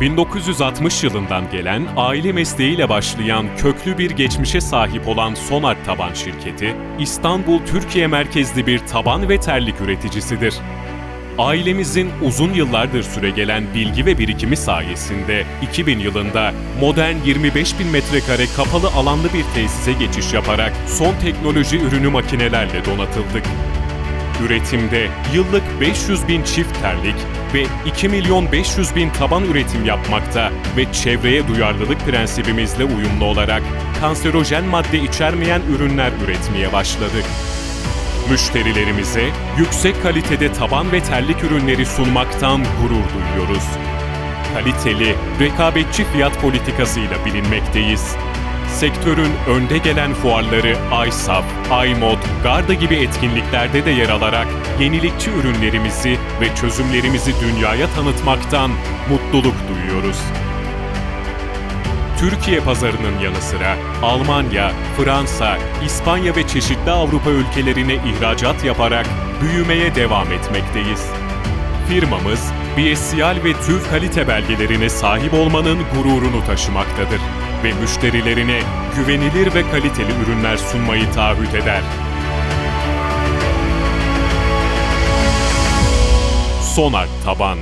1960 yılından gelen aile mesleğiyle başlayan köklü bir geçmişe sahip olan Sonart Taban şirketi, İstanbul Türkiye merkezli bir taban ve terlik üreticisidir. Ailemizin uzun yıllardır süregelen bilgi ve birikimi sayesinde 2000 yılında modern 25 bin metrekare kapalı alanlı bir tesise geçiş yaparak son teknoloji ürünü makinelerle donatıldık. Üretimde yıllık 500 bin çift terlik ve 2 milyon 500 bin taban üretim yapmakta ve çevreye duyarlılık prensibimizle uyumlu olarak kanserojen madde içermeyen ürünler üretmeye başladık. Müşterilerimize yüksek kalitede taban ve terlik ürünleri sunmaktan gurur duyuyoruz. Kaliteli, rekabetçi fiyat politikasıyla bilinmekteyiz. Sektörün önde gelen fuarları ISAF, iMod, Garda gibi etkinliklerde de yer alarak yenilikçi ürünlerimizi ve çözümlerimizi dünyaya tanıtmaktan mutluluk duyuyoruz. Türkiye pazarının yanı sıra Almanya, Fransa, İspanya ve çeşitli Avrupa ülkelerine ihracat yaparak büyümeye devam etmekteyiz. Firmamız, BSCL ve TÜV kalite belgelerine sahip olmanın gururunu taşımaktadır ve müşterilerine güvenilir ve kaliteli ürünler sunmayı taahhüt eder. Sonar Taban